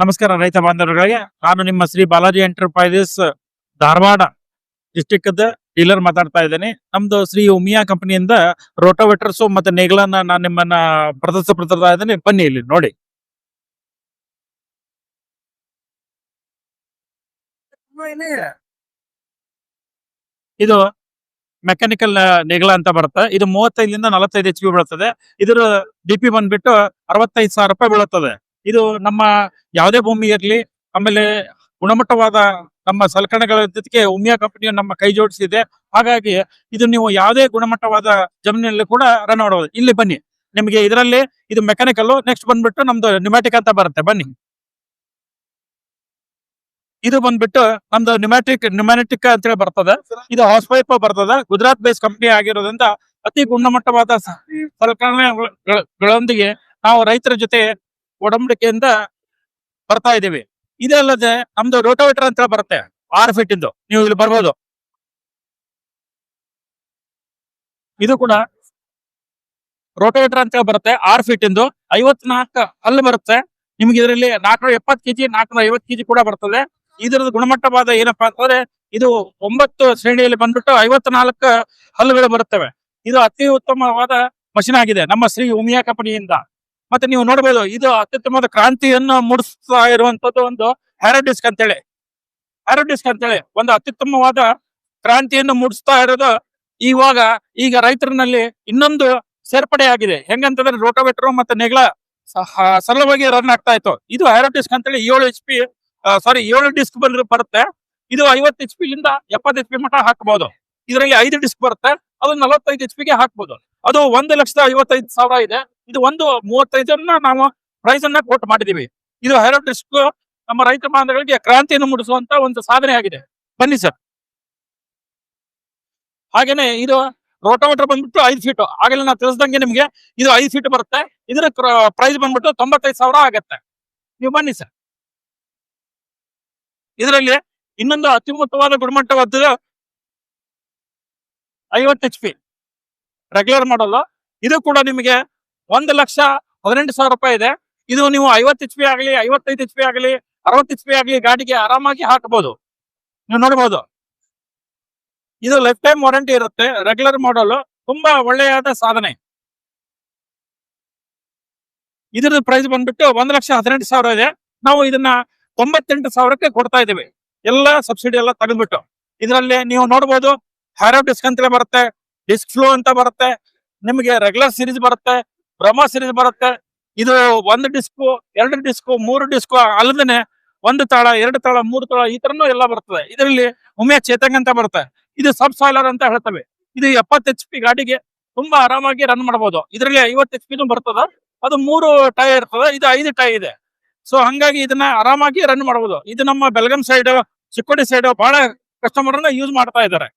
ನಮಸ್ಕಾರ ರೈತ ಬಾಂಧವರಿಗೆ ನಾನು ನಿಮ್ಮ Shri Balaji enterprises Dharwad district dealer ಮಾತಾಡ್ತಾ ಇದ್ದೇನೆ. ನಮ್ದು ಶ್ರೀ ಉಮಿಯಾ ಕಂಪನಿಯಿಂದ ರೋಟೋವೇಟರ್ಸ್ ಮತ್ತೆ ನೇಗಳನ್ನ ನಾನು ನಿಮ್ಮನ್ನ ಪ್ರದರ್ಶಿಸ್ತಾ ಇದ್ದೇನೆ. ಬನ್ನಿ ಇಲ್ಲಿ ನೋಡಿ. ಇದು ಮೆಕ್ಯಾನಿಕಲ್ ನೆಗಲ ಅಂತ ಬರುತ್ತೆ. ಇದು ಮೂವತ್ತೈದರಿಂದ ನಲವತ್ತೈದು ಎಚ್ ಪಿ ಬೀಳುತ್ತದೆ ಇದರ ಡಿ ಪಿ ಬಂದ್ಬಿಟ್ಟು ಅರವತ್ತೈದು ಸಾವಿರ ರೂಪಾಯಿ ಬೀಳುತ್ತದೆ ಇದು ನಮ್ಮ ಯಾವುದೇ ಭೂಮಿ ಇರಲಿ, ಆಮೇಲೆ ಗುಣಮಟ್ಟವಾದ ನಮ್ಮ ಸಲಕರಣೆಗಳ ಜೊತೆಗೆ ಉಮಿಯಾ ಕಂಪನಿಯು ನಮ್ಮ ಕೈ ಜೋಡಿಸಿದೆ. ಹಾಗಾಗಿ ಇದು ನೀವು ಯಾವುದೇ ಗುಣಮಟ್ಟವಾದ ಜಮೀನಿನಲ್ಲಿ ಕೂಡ ರನ್ ಮಾಡಬಹುದು. ಇಲ್ಲಿ ಬನ್ನಿ. ನಿಮಗೆ ಇದರಲ್ಲಿ ಇದು ಮೆಕ್ಯಾನಿಕಲ್ ನೆಕ್ಸ್ಟ್ ಬಂದ್ಬಿಟ್ಟು ನಮ್ದು ನ್ಯೂಮ್ಯಾಟಿಕ್ ಅಂತ ಬರುತ್ತೆ. ಬನ್ನಿ. ಇದು ಬಂದ್ಬಿಟ್ಟು ನಮ್ದು ನ್ಯೂಮ್ಯಾಟಿಕ್ ನ್ಯೂಮ್ಯಾನಿಟಿಕ್ ಅಂತ ಹೇಳಿ ಬರ್ತದೆ. ಇದು ಹೌಸ್ ಪೈಪ್ ಬರ್ತದೆ. ಗುಜರಾತ್ ಬೇಸ್ ಕಂಪನಿ ಆಗಿರೋದ್ರಿಂದ ಅತಿ ಗುಣಮಟ್ಟವಾದ ಸಲಕರಣೆಗಳೊಂದಿಗೆ ನಾವು ರೈತರ ಜೊತೆ ಒಡಂಬಡಿಕೆಯಿಂದ ಬರ್ತಾ ಇದೀವಿ ಇದಲ್ಲದೆ ನಮ್ದು ರೋಟೋವೇಟರ್ ಅಂತ ಬರುತ್ತೆ, ಆರು ಫೀಟ್ ಇಂದು. ನೀವು ಇಲ್ಲಿ ಬರ್ಬೋದು. ಇದು ಕೂಡ ರೋಟೋವೇಟರ್ ಅಂತ ಬರುತ್ತೆ, ಆರು ಫೀಟ್ ಇಂದು. ಐವತ್ನಾಲ್ಕು ಅಲ್ಲಿ ಬರುತ್ತೆ. ನಿಮ್ಗೆ ಇದರಲ್ಲಿ ನಾಲ್ಕುನೂರ ಎಪ್ಪತ್ತು ಕೆಜಿ, ನಾಲ್ಕುನೂರ ಐವತ್ತು ಕೆಜಿ ಕೂಡ ಬರ್ತದೆ. ಇದರದ್ದು ಗುಣಮಟ್ಟವಾದ ಏನಪ್ಪಾ ಅಂತಂದ್ರೆ ಇದು ಒಂಬತ್ತು ಶ್ರೇಣಿಯಲ್ಲಿ ಬಂದ್ಬಿಟ್ಟು ಐವತ್ನಾಲ್ಕು ಹಲ್ಲುಗಳು ಬರುತ್ತವೆ. ಇದು ಅತಿ ಉತ್ತಮವಾದ ಮಷಿನ್ ಆಗಿದೆ. ನಮ್ಮ ಶ್ರೀ ಉಮಿಯಾ ಕಂಪನಿಯಿಂದ ಮತ್ತೆ ನೀವು ನೋಡಬಹುದು ಇದು ಅತ್ಯುತ್ತಮವಾದ ಕ್ರಾಂತಿಯನ್ನು ಮೂಡಿಸ್ತಾ ಇರುವಂತದ್ದು ಒಂದು ಹ್ಯಾರೋಡಿಸ್ಕ್ ಅಂತೇಳಿ. ಹ್ಯಾರೋಡಿಸ್ಕ್ ಅಂತೇಳಿ, ಒಂದು ಅತ್ಯುತ್ತಮವಾದ ಕ್ರಾಂತಿಯನ್ನು ಮೂಡಿಸ್ತಾ ಇರೋದು ಇವಾಗ ಈಗ ರೈತರನಲ್ಲಿ ಇನ್ನೊಂದು ಸೇರ್ಪಡೆ ಆಗಿದೆ ಹೆಂಗಂತಂದ್ರೆ ರೋಟೋವೇಟರ್ ಮತ್ತೆ ನೆಗಳ ಸರಳವಾಗಿ ರನ್ ಆಗ್ತಾ ಇತ್ತು. ಇದು ಹ್ಯಾರೋಡಿಸ್ಕ್ ಅಂತ ಅಂತೇಳಿ ಏಳು ಎಚ್ ಪಿ ಸಾರಿ ಏಳು ಡಿಸ್ಕ್ ಬಂದ್ರೆ ಬರುತ್ತೆ. ಇದು ಐವತ್ತು ಎಚ್ ಪಿ ಲಿಂದ ಎಪ್ಪತ್ತು ಎಚ್ ಪಿ ಮಟ್ಟ ಹಾಕಬಹುದು ಇದರಲ್ಲಿ ಐದು ಡಿಸ್ಕ್ ಬರುತ್ತೆ, ಅದು ನಲವತ್ತೈದು ಎಚ್ ಪಿಗೆ ಹಾಕಬಹುದು ಅದು ಒಂದು ಲಕ್ಷದ ಐವತ್ತೈದು ಸಾವಿರ ಇದೆ. ಇದು ಒಂದು ಮೂವತ್ತೈದು ಜನ ನಾವು ಪ್ರೈಸ್ ಅನ್ನ ಕೊಟ್ಟು ಮಾಡಿದೀವಿ ಇದು ಹೈರೋ ಡಿಸ್ಕ್ ನಮ್ಮ ರೈತ ಬಾಂಧವರಿಗೆ ಕ್ರಾಂತಿಯನ್ನು ಮೂಡಿಸುವಂತ ಒಂದು ಸಾಧನೆ ಆಗಿದೆ. ಬನ್ನಿ ಸರ್ ಹಾಗೇನೆ ಇದು ರೋಟೋಮೀಟರ್ ಬಂದ್ಬಿಟ್ಟು ಐದು ಫೀಟ್ ಆಗಲೇ ನಾವು ತಿಳಿಸ್ದಂಗೆ ನಿಮ್ಗೆ ಇದು ಐದು ಫೀಟ್ ಬರುತ್ತೆ. ಇದರ ಪ್ರೈಸ್ ಬಂದ್ಬಿಟ್ಟು ತೊಂಬತ್ತೈದು ಸಾವಿರ ಆಗತ್ತೆ. ನೀವು ಬನ್ನಿ ಸರ್ ಇದರಲ್ಲಿ ಇನ್ನೊಂದು ಅತ್ಯುನ್ನತವಾದ ಗುಣಮಟ್ಟವಾದ ಐವತ್ತು ಎಚ್ ಪಿ ರೆಗ್ಯುಲರ್ ಮಾಡಲ್ಲ ಇದು ಕೂಡ ನಿಮಗೆ ಒಂದು ಲಕ್ಷ ಹದಿನೆಂಟು ಸಾವಿರ ರೂಪಾಯಿ ಇದೆ. ಇದು ನೀವು ಐವತ್ತು ಎಚ್ ಪಿ ಆಗಲಿ, ಐವತ್ತೈದು ಎಚ್ ಪಿ ಆಗಲಿ, ಅರವತ್ತು ಎಚ್ ಪಿ ಆಗಲಿ ಗಾಡಿಗೆ ಆರಾಮಾಗಿ ಹಾಕಬಹುದು ನೀವು ನೋಡಬಹುದು ಇದು ಲೈಫ್ ಟೈಮ್ ವಾರಂಟಿ ಇರುತ್ತೆ. ರೆಗ್ಯುಲರ್ ಮಾಡಲ್ ತುಂಬಾ ಒಳ್ಳೆಯಾದ ಸಾಧನೆ. ಇದರ ಪ್ರೈಸ್ ಬಂದ್ಬಿಟ್ಟು ಒಂದ್ ಲಕ್ಷ ಹದಿನೆಂಟು ಸಾವಿರ ಇದೆ. ನಾವು ಇದನ್ನ ತೊಂಬತ್ತೆಂಟು ಸಾವಿರಕ್ಕೆ ಕೊಡ್ತಾ ಇದ್ದೀವಿ. ಎಲ್ಲ ಸಬ್ಸಿಡಿ ಎಲ್ಲ ತೆಗೆದ್ಬಿಟ್ಟು. ಇದರಲ್ಲಿ ನೀವು ನೋಡಬಹುದು ಹ್ಯಾರೋ ಡಿಸ್ಕ್ ಅಂತಲೇ ಬರುತ್ತೆ ಡಿಸ್ಕ್ ಫ್ಲೋ ಅಂತ ಬರುತ್ತೆ, ನಿಮಗೆ ರೆಗ್ಯುಲರ್ ಸೀರೀಸ್ ಬರುತ್ತೆ ಬ್ರಹ್ಮ ಬರುತ್ತೆ. ಇದು ಒಂದು ಡಿಸ್ಕು ಎರಡು ಡಿಸ್ಕು ಮೂರು ಡಿಸ್ಕು ಅಲ್ಲದೇ ಒಂದು ತಾಳ, ಎರಡು ತಾಳ, ಮೂರು ತಾಳ ಈ ತರನು ಎಲ್ಲ ಬರ್ತದೆ. ಇದರಲ್ಲಿ ಉಮೆ ಚೇತಂಗ್ ಅಂತ ಬರುತ್ತೆ. ಇದು ಸಬ್ ಸಾಯ್ಲರ್ ಅಂತ ಹೇಳ್ತವೆ. ಇದು ಎಪ್ಪತ್ತು ಎಚ್ ಪಿ ಗಾಡಿಗೆ ತುಂಬಾ ಆರಾಮಾಗಿ ರನ್ ಮಾಡಬಹುದು ಇದರಲ್ಲಿ ಐವತ್ತು ಎಚ್ ಪಿನೂ ಬರ್ತದ. ಅದು ಮೂರು ಟೈ ಇರ್ತದೆ. ಇದು ಐದು ಟೈ ಇದೆ. ಸೊ ಹಂಗಾಗಿ ಇದನ್ನ ಆರಾಮಾಗಿ ರನ್ ಮಾಡಬಹುದು ಇದು ನಮ್ಮ ಬೆಳಗಾಂ ಸೈಡ್ ಚಿಕ್ಕೋಡಿ ಸೈಡ್ ಬಹಳ ಕಸ್ಟಮರ್ ಯೂಸ್ ಮಾಡ್ತಾ ಇದ್ದಾರೆ.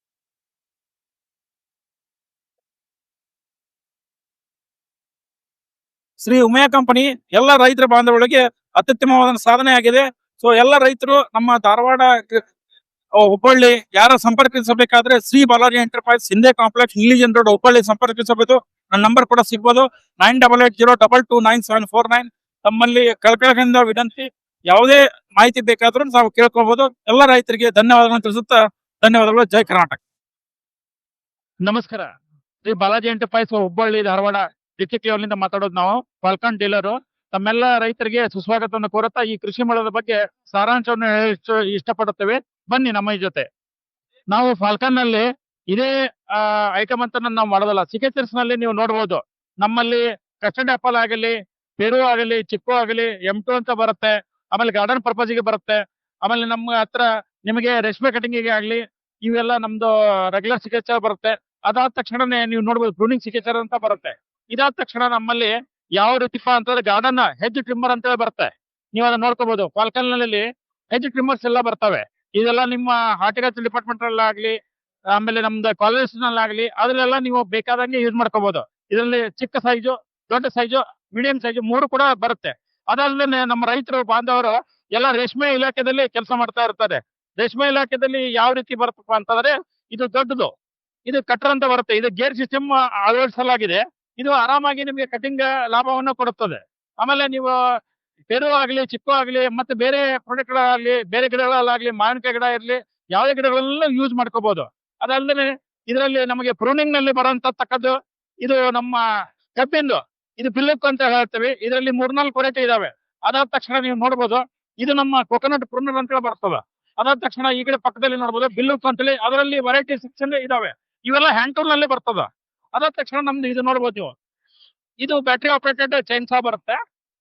ಶ್ರೀ ಉಮಯ ಕಂಪನಿ ಎಲ್ಲ ರೈತರ ಬಾಂಧವಗಳಿಗೆ ಅತ್ಯುತ್ತಮವಾದ ಸಾಧನೆ ಆಗಿದೆ. ಸೊ ಎಲ್ಲ ರೈತರು ನಮ್ಮ ಧಾರವಾಡ ಹುಬ್ಬಳ್ಳಿ ಯಾರ ಸಂಪರ್ಕಿಸಬೇಕಾದ್ರೆ ಶ್ರೀ ಬಾಲಾಜಿ ಎಂಟರ್ಪ್ರೈಸ್ ಹಿಂದೆ ಕಾಂಪ್ಲೆಕ್ಸ್ ಇಂಗ್ಲಿಜನ್ ರೋಡ್ ಹುಬ್ಬಳ್ಳಿ ಸಂಪರ್ಕಿಸಬಹುದು ನನ್ನ ನಂಬರ್ ಕೂಡ ಸಿಗ್ಬೋದು. Nine double eight zero double two nine seven four nine ತಮ್ಮಲ್ಲಿ ಕಳಕಳಿಯಿಂದ ವಿನಂತಿ. ಯಾವುದೇ ಮಾಹಿತಿ ಬೇಕಾದ್ರೂ ನಾವು ಕೇಳ್ಕೊಬಹುದು ಎಲ್ಲ ರೈತರಿಗೆ ಧನ್ಯವಾದಗಳನ್ನು ತಿಳಿಸುತ್ತಾ ಧನ್ಯವಾದಗಳು. ಜೈ ಕರ್ನಾಟಕ. ನಮಸ್ಕಾರ. ಶ್ರೀ ಬಾಲಾಜಿ ಎಂಟರ್ಪ್ರೈಸ್ ಹುಬ್ಬಳ್ಳಿ ಧಾರವಾಡ ಡಿಸ್ಟಿಕ್ ಲೆವೆಲ್ನಿಂದ ಮಾತಾಡೋದು ನಾವು ಫಾಲ್ಕನ್ ಡೀಲರು ತಮ್ಮೆಲ್ಲ ರೈತರಿಗೆ ಸುಸ್ವಾಗತವನ್ನು ಕೋರುತ್ತಾ ಈ ಕೃಷಿ ಮೇಳದ ಬಗ್ಗೆ ಸಾರಾಂಶವನ್ನು ಇಷ್ಟಪಡುತ್ತೇವೆ. ಬನ್ನಿ ನಮ್ಮ ಜೊತೆ. ನಾವು ಫಾಲ್ಕನ್ನಲ್ಲಿ ಇದೇ ಐಟಮ್ ಅಂತ ನಾವು ಮಾಡೋದಲ್ಲ. ಸಿಕೆಚರ್ಸ್ನಲ್ಲಿ ನೀವು ನೋಡಬಹುದು ನಮ್ಮಲ್ಲಿ ಕಸ್ಟರ್ಡ್ ಆಪಲ್ ಆಗಲಿ ಪೆರು ಆಗಲಿ ಚಿಕ್ಕು ಆಗಲಿ ಎಂ ಟು ಅಂತ ಬರುತ್ತೆ. ಆಮೇಲೆ ಗಾರ್ಡನ್ ಪರ್ಪಸ್ಗೆ ಬರುತ್ತೆ. ಆಮೇಲೆ ನಮ್ಮ ಹತ್ರ ನಿಮಗೆ ರೇಷ್ಮೆ ಕಟಿಂಗಿಗೆ ಆಗಲಿ, ಇವೆಲ್ಲ ನಮ್ದು ರೆಗ್ಯುಲರ್ ಸಿಕೆಚರ್ ಬರುತ್ತೆ. ಅದಾದ ತಕ್ಷಣನೇ ನೀವು ನೋಡ್ಬೋದು ಪ್ರೂನಿಂಗ್ ಸಿಕೆಚರ್ ಅಂತ ಬರುತ್ತೆ. ಇದಾದ ತಕ್ಷಣ ನಮ್ಮಲ್ಲಿ ಯಾವ ರೀತಿಪ್ಪ ಅಂತಂದ್ರೆ ಗಾರ್ಡನ್ ಹೆಜ್ ಟ್ರಿಮ್ಮರ್ ಅಂತ ಹೇಳಿ ಬರುತ್ತೆ. ನೀವು ಅದನ್ನ ನೋಡ್ಕೋಬಹುದು ಫಾಲ್ಕನ್ನಲ್ಲಿ ಹೆಜ್ ಟ್ರಿಮ್ಮರ್ಸ್ ಎಲ್ಲ ಬರ್ತವೆ. ಇದೆಲ್ಲ ನಿಮ್ಮ ಹಾರ್ಟಿಕಲ್ಚರ್ ಡಿಪಾರ್ಟ್ಮೆಂಟ್ ಅಲ್ಲಾಗ್ಲಿ ಆಮೇಲೆ ನಮ್ದು ಕಾಲೇಜ್ ಆಗ್ಲಿ, ಅದ್ರಲ್ಲೆಲ್ಲ ನೀವು ಬೇಕಾದಂಗೆ ಯೂಸ್ ಮಾಡ್ಕೋಬಹುದು ಇದರಲ್ಲಿ ಚಿಕ್ಕ ಸೈಜು ದೊಡ್ಡ ಸೈಜು ಮೀಡಿಯಂ ಸೈಜು ಮೂರು ಕೂಡ ಬರುತ್ತೆ. ಅದಲ್ಲದೆ ನಮ್ಮ ರೈತರು, ಬಾಂಧವರು ಎಲ್ಲ ರೇಷ್ಮೆ ಇಲಾಖೆದಲ್ಲಿ ಕೆಲಸ ಮಾಡ್ತಾ ಇರ್ತಾರೆ. ರೇಷ್ಮೆ ಇಲಾಖೆದಲ್ಲಿ ಯಾವ ರೀತಿ ಬರುತ್ತಪ್ಪ ಅಂತಂದ್ರೆ ಇದು ದೊಡ್ಡದು. ಇದು ಕಟ್ಟರ್ ಅಂತ ಬರುತ್ತೆ. ಇದು ಗೇರ್ ಸಿಸ್ಟಮ್ ಅಳವಡಿಸಲಾಗಿದೆ. ಇದು ಆರಾಮಾಗಿ ನಿಮಗೆ ಕಟಿಂಗ್ ಲಾಭವನ್ನು ಕೊಡುತ್ತದೆ. ಆಮೇಲೆ ನೀವು ಪೆರು ಆಗಲಿ, ಚಿಕ್ಕು ಆಗ್ಲಿ, ಮತ್ತೆ ಬೇರೆ ಪ್ರಾಡಕ್ಟ್ ಗಳಾಗ್ಲಿ ಬೇರೆ ಗಿಡಗಳಲ್ಲಾಗಲಿ ಮಾವಿನಕಾಯಿ ಗಿಡ ಇರಲಿ, ಯಾವುದೇ ಗಿಡಗಳೆಲ್ಲ ಯೂಸ್ ಮಾಡ್ಕೋಬಹುದು ಅದಲ್ಲದೆ ಇದರಲ್ಲಿ ನಮಗೆ ಪ್ರೂನಿಂಗ್ನಲ್ಲಿ ಬರುವಂತ ತಕ್ಕದ್ದು, ಇದು ನಮ್ಮ ಕಬ್ಬಿಂದು. ಇದು ಪಿಲ್ಲಕ್ ಅಂತ ಹೇಳ್ತೀವಿ. ಇದರಲ್ಲಿ ಮೂರ್ನಾಲ್ಕು ವೆರೈಟಿ ಇದಾವೆ. ಅದಾದ ತಕ್ಷಣ ನೀವು ನೋಡ್ಬೋದು, ಇದು ನಮ್ಮ ಕೊಕೊನಟ್ ಪ್ರೂನರ್ ಅಂತ ಹೇಳಿ ಬರ್ತದೆ. ಅದಾದ ತಕ್ಷಣ ಈ ಕಡೆ ಪಕ್ಕದಲ್ಲಿ ನೋಡ್ಬೋದು ಬಿಲ್ಲುಕ್ ಅಂತೇಳಿ ಅದರಲ್ಲಿ ವೆರೈಟಿ ಸೆಕ್ಷನ್ ಇದಾವೆ. ಇವೆಲ್ಲ ಹ್ಯಾಂಡ್ ಟೂಲ್ನಲ್ಲಿ ಬರ್ತದ. ಅದಾದ ತಕ್ಷಣ ನಮ್ದು ಇದು ನೋಡ್ಬೋದು ನೀವು. ಇದು ಬ್ಯಾಟ್ರಿ ಆಪರೇಟೆಡ್ ಚೈನ್ಸಾ ಬರುತ್ತೆ.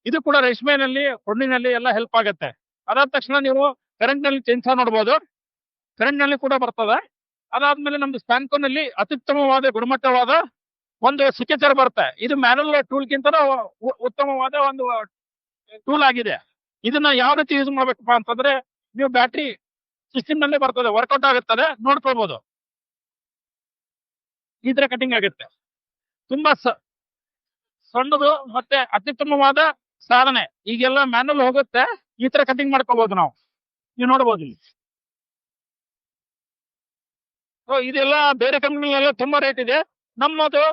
ಇದು ಕೂಡ ರೇಷ್ಮೆನಲ್ಲಿ ಹುಣ್ಣಿನಲ್ಲಿ ಎಲ್ಲ ಹೆಲ್ಪ್ ಆಗುತ್ತೆ. ಅದಾದ ತಕ್ಷಣ ನೀವು ಕರೆಂಟ್ನಲ್ಲಿ ಚೈನ್ಸಾ ನೋಡ್ಬೋದು. ಕರೆಂಟ್ನಲ್ಲಿ ಕೂಡ ಬರ್ತದೆ. ಅದಾದ್ಮೇಲೆ ನಮ್ದು ಸ್ಪ್ಯಾನ್ಕೋನಲ್ಲಿ ಅತ್ಯುತ್ತಮವಾದ, ಗುಣಮಟ್ಟವಾದ ಒಂದು ಸಿಕೇಚರ್ ಬರುತ್ತೆ. ಇದು ಮ್ಯಾನುವಲ್ ಟೂಲ್ ಗಿಂತ ಉತ್ತಮವಾದ ಒಂದು ಟೂಲ್ ಆಗಿದೆ. ಇದನ್ನ ಯಾವ ರೀತಿ ಯೂಸ್ ಮಾಡ್ಬೇಕಪ್ಪ ಅಂತಂದ್ರೆ, ನೀವು ಬ್ಯಾಟ್ರಿ ಸಿಸ್ಟಮ್ ನಲ್ಲೇ ಬರ್ತದೆ ವರ್ಕೌಟ್ ಆಗುತ್ತದೆ ನೋಡ್ಕೊಳ್ಬಹುದು ಈ ತರ ಕಟಿಂಗ್ ಆಗುತ್ತೆ. ತುಂಬಾ ಸಣ್ಣದು ಮತ್ತೆ ಅತ್ಯುತ್ತಮವಾದ ಸಾಧನೆ. ಈಗೆಲ್ಲ ಮ್ಯಾನುವಲ್ ಹೋಗುತ್ತೆ, ಈ ತರ ಕಟಿಂಗ್ ಮಾಡ್ಕೋಬಹುದು ನಾವು. ನೀವು ನೋಡಬಹುದು ಇಲ್ಲಿ. ಇದೆಲ್ಲ ಬೇರೆ ಕಂಪ್ನಿಗಳೆಲ್ಲ ತುಂಬಾ ರೇಟ್ ಇದೆ. ನಮ್ಮದು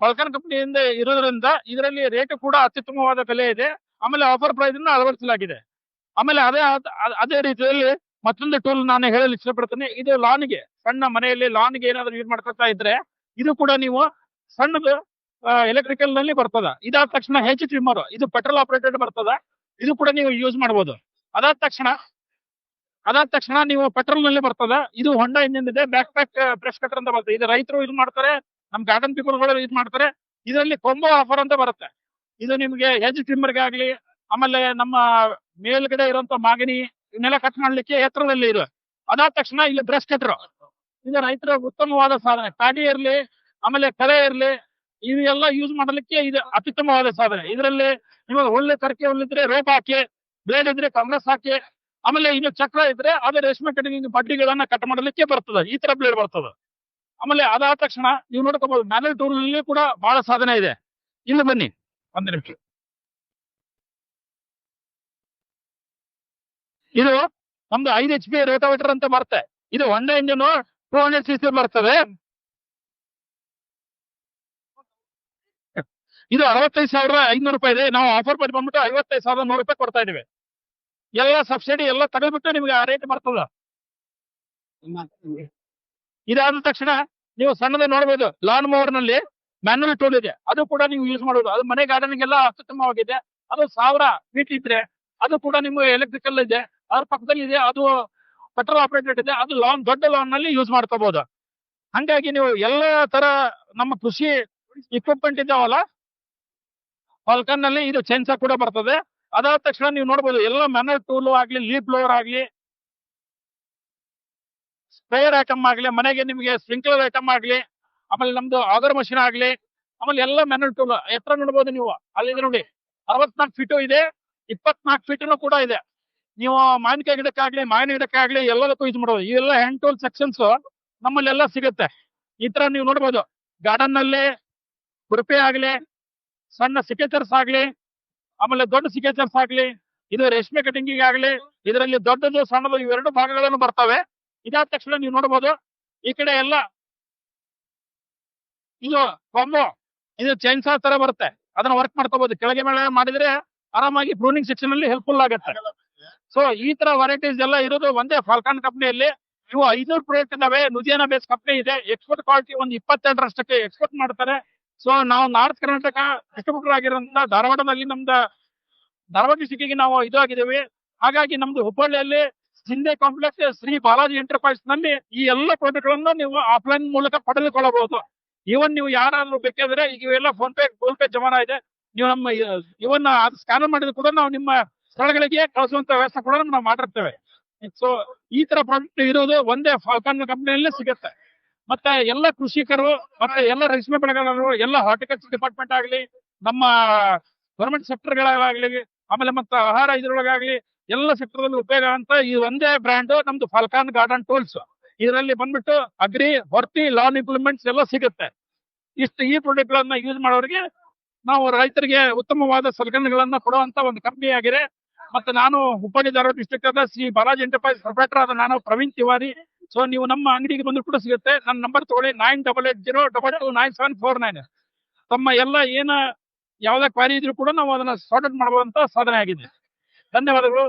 ಫಲ್ಕನ್ ಕಂಪ್ನಿಯಿಂದ ಇರೋದ್ರಿಂದ ಇದರಲ್ಲಿ ರೇಟ್ ಕೂಡ ಅತ್ಯುತ್ತಮವಾದ ಬೆಲೆ ಇದೆ. ಆಮೇಲೆ ಆಫರ್ ಪ್ರೈಸ್ ಅಳವಡಿಸಲಾಗಿದೆ. ಆಮೇಲೆ ಅದೇ ಅದೇ ರೀತಿಯಲ್ಲಿ ಮತ್ತೊಂದು ಟೂಲ್ ನಾನು ಹೇಳಲು ಇಷ್ಟಪಡ್ತೇನೆ. ಇದು ಲಾನ್ಗೆ ಸಣ್ಣ ಮನೆಯಲ್ಲಿ ಲಾನ್ಗೆ ಏನಾದ್ರು ಯೂಸ್ ಮಾಡ್ಕೊತಾ ಇದ್ರೆ ಇದು ಕೂಡ ನೀವು ಸಣ್ಣದು ಎಲೆಕ್ಟ್ರಿಕಲ್ನಲ್ಲಿ ಬರ್ತದ. ಇದಾದ ತಕ್ಷಣ ಹೆಚ್ ಟ್ರಿಮ್ಮರ್ ಇದು ಪೆಟ್ರೋಲ್ ಆಪರೇಟೆಡ್ ಬರ್ತದ. ಇದು ಕೂಡ ನೀವು ಯೂಸ್ ಮಾಡಬಹುದು ಅದಾದ ತಕ್ಷಣ ಅದಾದ ತಕ್ಷಣ ನೀವು ಪೆಟ್ರೋಲ್ನಲ್ಲಿ ಬರ್ತದ. ಇದು ಹೊಂಡ ಇಂಜಿನ್ ಇದೆ. ಬ್ಯಾಕ್ ಪ್ಯಾಕ್ ಬ್ರಷ್ ಕಟರ್ ಅಂತ ಬರ್ತದೆ. ಇದು ರೈತರು ಇದು ಮಾಡ್ತಾರೆ. ನಮ್ ಗಾರ್ಡನ್ ಪೀಪಲ್ ಇದು ಮಾಡ್ತಾರೆ. ಇದರಲ್ಲಿ ಕೊಂಬೋ ಆಫರ್ ಅಂತ ಬರುತ್ತೆ. ಇದು ನಿಮ್ಗೆ ಹೆಜ್ ಟ್ರಿಮ್ಮರ್ಗೆ ಆಗ್ಲಿ, ಆಮೇಲೆ ನಮ್ಮ ಮೇಲ್ಗಡೆ ಇರುವಂತ ಮಾಗಿನಿ ಇವನ್ನೆಲ್ಲ ಕಟ್ ಮಾಡ್ಲಿಕ್ಕೆ ಎತ್ತರದಲ್ಲಿ ಇದು ಅದಾದ ತಕ್ಷಣ ಇಲ್ಲಿ ಬ್ರಷ್ ಕಟ್ರು ಇದು ರೈತರ ಉತ್ತಮವಾದ ಸಾಧನೆ ಪ್ಯಾಡಿ ಇರಲಿ, ಆಮೇಲೆ ಕರೆ ಇರಲಿ ಇದೆಲ್ಲ ಯೂಸ್ ಮಾಡಲಿಕ್ಕೆ ಇದು ಅತ್ಯುತ್ತಮವಾದ ಸಾಧನೆ. ಇದರಲ್ಲಿ ಇವಾಗ ಒಳ್ಳೆ ಕರ್ಕೆ ಹೊಲಿದ್ರೆ ರೋಪ್ ಹಾಕಿ ಬ್ಲೇಡ್ ಇದ್ರೆ ಕಾಂಗ್ರೆಸ್ ಹಾಕಿ, ಆಮೇಲೆ ಇನ್ನು ಚಕ್ರ ಇದ್ರೆ ಅದೇ ರೇಷ್ಮೆ ಕಟ್ಟಿಗೆ ಬಡ್ಡಿಗಳನ್ನ ಕಟ್ ಮಾಡಲಿಕ್ಕೆ ಬರ್ತದೆ. ಈ ತರ ಬ್ಲೇಡ್ ಬರ್ತದೆ. ಆಮೇಲೆ ಅದಾದ ತಕ್ಷಣ ನೀವು ನೋಡ್ಕೋಬಹುದು ಮ್ಯಾನಲ್ ಟೂಲ್ ಕೂಡ ಬಹಳ ಸಾಧನೆ ಇದೆ. ಇಲ್ಲಿ ಬನ್ನಿ, ಒಂದು ನಿಮಿಷ. ಇದು ನಮ್ದು ಐದು ಎಚ್ ಪಿ ರೋಟೋವೇಟರ್ ಅಂತ ಬರುತ್ತೆ. ಇದು ಒಂದೇ ಇಂಜಿನ್ ಟೂ ಸಿಸ್ಟಮ್ ಬರ್ತದೆ ಇದು ಅರವತ್ತೈದು ಸಾವಿರದ ಐನೂರು ರೂಪಾಯಿ ಇದೆ. ನಾವು ಆಫರ್ ಮಾಡಿ ಬಂದ್ಬಿಟ್ಟು ಐವತ್ತೈದು ಸಾವಿರದ ನೂರು ರೂಪಾಯಿ ಕೊಡ್ತಾ ಇದೀವಿ ಎಲ್ಲ ಸಬ್ಸಿಡಿ ಎಲ್ಲ ತೆಗೆದ್ಬಿಟ್ಟು ನಿಮ್ಗೆ ಆ ರೇಟ್ ಬರ್ತದ. ಇದಾದ ತಕ್ಷಣ ನೀವು ಸಣ್ಣದ ನೋಡ್ಬೋದು. ಲಾನ್ ಮೋವರ್ನಲ್ಲಿ ಮ್ಯಾನುವಲ್ ಟೂಲ್ ಇದೆ. ಅದು ಕೂಡ ನೀವು ಯೂಸ್ ಮಾಡಬಹುದು. ಅದು ಮನೆ ಗಾರ್ಡನ್ ಎಲ್ಲ ಅತ್ಯುತ್ತಮವಾಗಿದೆ. ಅದು ಸಾವಿರ ಫೀಟ್ ಇದ್ರೆ ಅದು ಕೂಡ ನಿಮ್ಗೆ ಎಲೆಕ್ಟ್ರಿಕಲ್ ಇದೆ. ಅದ್ರ ಪಕ್ಕದಲ್ಲಿ ಇದೆ ಅದು ಪೆಟ್ರೋಲ್ ಆಪರೇಟೆಡ್ ಇದೆ, ಅದು ಲಾನ್ ದೊಡ್ಡ ಲಾನ್ನಲ್ಲಿ ಯೂಸ್ ಮಾಡ್ಕೋಬಹುದು ಹಂಗಾಗಿ ನೀವು ಎಲ್ಲ ತರ ನಮ್ಮ ಕೃಷಿ ಇಕ್ವಿಪ್ಮೆಂಟ್ ಇದ್ದಾವಲ್ಲ ಹಾಲ್ಕನ್ನಲ್ಲಿ ಇದು ಚೇಂಜ್ ಕೂಡ ಬರ್ತದೆ. ಅದಾದ ತಕ್ಷಣ ನೀವು ನೋಡ್ಬೋದು, ಎಲ್ಲ ಮ್ಯಾನರ್ ಟೂಲ್ ಆಗ್ಲಿ ಲೀಪ್ ಲೋಯರ್ ಆಗ್ಲಿ ಸ್ಪ್ರೇಯರ್ ಐಟಮ್ ಆಗ್ಲಿ, ಮನೆಗೆ ನಿಮಗೆ ಸ್ಪ್ರಿಂಕ್ಲರ್ ಐಟಮ್ ಆಗ್ಲಿ, ಆಮೇಲೆ ನಮ್ದು ಆಗರ್ ಮಷಿನ್ ಆಗ್ಲಿ, ಆಮೇಲೆ ಎಲ್ಲ ಮ್ಯಾನರ್ ಟೂಲ್ ಎತ್ತರ ನೋಡ್ಬೋದು ನೀವು ಅಲ್ಲಿ ನೋಡಿ, ಅರವತ್ನಾಲ್ಕು ಫೀಟು ಇದೆ, ಇಪ್ಪತ್ನಾಲ್ಕು ಫೀಟನು ಕೂಡ ಇದೆ. ನೀವು ಮಾವಿನಕಾಯಿ ಗಿಡಕ್ಕಾಗ್ಲಿ, ಮಾವಿನ ಗಿಡಕ್ಕಾಗ್ಲಿ ಎಲ್ಲದಕ್ಕೂ ಯೂಸ್ ಮಾಡೋದು. ಇವೆಲ್ಲ ಹ್ಯಾಂಡ್ ಟೂಲ್ ಸೆಕ್ಷನ್ಸ್ ನಮ್ಮಲ್ಲೆಲ್ಲ ಸಿಗುತ್ತೆ. ಈ ತರ ನೀವು ನೋಡ್ಬೋದು. ಗಾರ್ಡನ್ನಲ್ಲಿ ಕುರುಪೆ ಆಗ್ಲಿ, ಸಣ್ಣ ಸಿಕೇಚರ್ಸ್ ಆಗ್ಲಿ, ಆಮೇಲೆ ದೊಡ್ಡ ಸಿಕೇಚರ್ಸ್ ಆಗ್ಲಿ, ಇದು ರೇಷ್ಮೆ ಕಟಿಂಗಿಗೆ ಆಗ್ಲಿ, ಇದರಲ್ಲಿ ದೊಡ್ಡದು, ಸಣ್ಣದು ಇವೆರಡು ಭಾಗಗಳನ್ನು ಬರ್ತವೆ. ಇದಾದ ತಕ್ಷಣ ನೀವು ನೋಡಬಹುದು ಈ ಕಡೆ ಎಲ್ಲ ಇದು ಕೊಂಬು, ಇದು ಚೈನ್ಸಾ ತರ ಬರುತ್ತೆ. ಅದನ್ನ ವರ್ಕ್ ಮಾಡ್ಕೋಬಹುದು ಕೆಳಗೆ ಮೇಲೆ ಮಾಡಿದ್ರೆ ಆರಾಮಾಗಿ ಪ್ರೂನಿಂಗ್ ಸೆಕ್ಷನ್ ಅಲ್ಲಿ ಹೆಲ್ಪ್ಫುಲ್ ಆಗುತ್ತೆ. ಸೊ ಈ ತರ ವೆರೈಟೀಸ್ ಎಲ್ಲ ಇರೋದು ಒಂದೇ ಫಾಲ್ಕಾನ್ ಕಂಪನಿಯಲ್ಲಿ ಇವು ಐನೂರು ಪ್ರಾಡಕ್ಟ್ ಇದಾವೆ ನುಜಿಯಾನ ಬೇಸ್ ಕಂಪನಿ ಇದೆ. ಎಕ್ಸ್ಪೋರ್ಟ್ ಕ್ವಾಲಿಟಿ ಒಂದು ಇಪ್ಪತ್ತೆರಡರಷ್ಟಕ್ಕೆ ಎಕ್ಸ್ಪೋರ್ಟ್ ಮಾಡ್ತಾರೆ. ಸೊ ನಾವು ನಾರ್ತ್ ಕರ್ನಾಟಕ ಡಿಸ್ಟ್ರಿಬ್ಯೂಟರ್ ಆಗಿರೋದ್ರಿಂದ ಧಾರವಾಡದಲ್ಲಿ ನಮ್ದು ಧಾರವಾಡ ಡಿಸ್ಟಿಕ್ಗೆ ನಾವು ಇದು ಆಗಿದ್ದೀವಿ. ಹಾಗಾಗಿ ನಮ್ದು ಹುಬ್ಬಳ್ಳಿಯಲ್ಲಿ ಸಿಂಧೆ ಕಾಂಪ್ಲೆಕ್ಸ್ ಶ್ರೀ ಬಾಲಾಜಿ ಎಂಟರ್ಪ್ರೈಸ್ನಲ್ಲಿ ಈ ಎಲ್ಲ ಪ್ರಾಡಕ್ಟ್ ಗಳನ್ನ ನೀವು ಆಫ್ಲೈನ್ ಮೂಲಕ ಪಡೆದುಕೊಳ್ಳಬಹುದು. ಇವನ್ ನೀವು ಯಾರಾದ್ರೂ ಬೇಕಾದ್ರೆ ಈಗ ಇವೆಲ್ಲ ಫೋನ್ ಪೇ ಗೂಗಲ್ ಪೇ ಜಮಾನ ಇದೆ. ನೀವು ನಮ್ಮ, ಇವನ್ನ ಸ್ಕ್ಯಾನರ್ ಮಾಡಿದ್ರು ಕೂಡ ನಾವು ನಿಮ್ಮ ಸ್ಥಳಗಳಿಗೆ ಕಳಿಸುವಂತ ವ್ಯವಸ್ಥೆ ಕೂಡ ನಾವು ಮಾಡಿರ್ತೇವೆ. ಸೊ ಈ ತರ ಪ್ರಾಡಕ್ಟ್ ಇರೋದು ಒಂದೇ ಫಾಲ್ಕಾನ್ ಕಂಪನಿಯಲ್ಲೇ ಸಿಗುತ್ತೆ. ಮತ್ತೆ ಎಲ್ಲ ಕೃಷಿಕರು, ಮತ್ತೆ ಎಲ್ಲ ರೇಷ್ಮೆ ಬೆಳೆಗಾರರು, ಎಲ್ಲ ಹಾರ್ಟಿಕಲ್ಚರ್ ಡಿಪಾರ್ಟ್ಮೆಂಟ್ ಆಗಲಿ, ನಮ್ಮ ಗವರ್ಮೆಂಟ್ ಸೆಕ್ಟರ್ ಗಳಾಗಲಿ, ಆಮೇಲೆ ಮತ್ತೆ ಆಹಾರ ಇದ್ರೊಳಗಾಗ್ಲಿ, ಎಲ್ಲ ಸೆಕ್ಟರ್ ಅಲ್ಲಿ ಉಪಯೋಗ ಅಂತ ಈ ಒಂದೇ ಬ್ರ್ಯಾಂಡ್ ನಮ್ದು ಫಾಲ್ಕಾನ್ ಗಾರ್ಡನ್ ಟೂಲ್ಸ್ ಇದರಲ್ಲಿ ಬಂದ್ಬಿಟ್ಟು ಅಗ್ರಿ ಹೊರ್ತಿ ಲಾನ್ ಇಂಪ್ಲಿಮೆಂಟ್ಸ್ ಎಲ್ಲ ಸಿಗುತ್ತೆ. ಇಷ್ಟು ಈ ಪ್ರಾಡಕ್ಟ್ ಗಳನ್ನ ಯೂಸ್ ಮಾಡೋರಿಗೆ ನಾವು ರೈತರಿಗೆ ಉತ್ತಮವಾದ ಸಲಕರಣೆಗಳನ್ನ ಕೊಡುವಂತ ಒಂದು ಕಂಪ್ನಿ ಆಗಿದೆ. ಮತ್ತೆ ನಾನು ಡಿಸ್ಟ್ರಿಕ್ಟ್ ಆದ ಶ್ರೀ ಬಾಲಾಜಿ ಎಂಟರ್ಪ್ರೈಸ್ ಪ್ರೊಪರೇಟರ್ ಆದ ನಾನು ಪ್ರವೀಣ್ ತಿವಾರಿ. ಸೊ ನೀವು ನಮ್ಮ ಅಂಗಡಿಗೆ ಬಂದ್ರು ಕೂಡ ಸಿಗುತ್ತೆ. ನನ್ನ ನಂಬರ್ ತಗೊಳ್ಳಿ nine double eight zero double two nine seven four nine ತಮ್ಮ ಎಲ್ಲ ಏನ, ಯಾವುದೇ ಕ್ವಾರಿ ಇದ್ರು ಕೂಡ ನಾವು ಅದನ್ನ ಸಾರ್ಟ್ ಔಟ್ ಮಾಡುವಂತ ಸಾಧನೆ ಆಗಿದೆ. ಧನ್ಯವಾದಗಳು.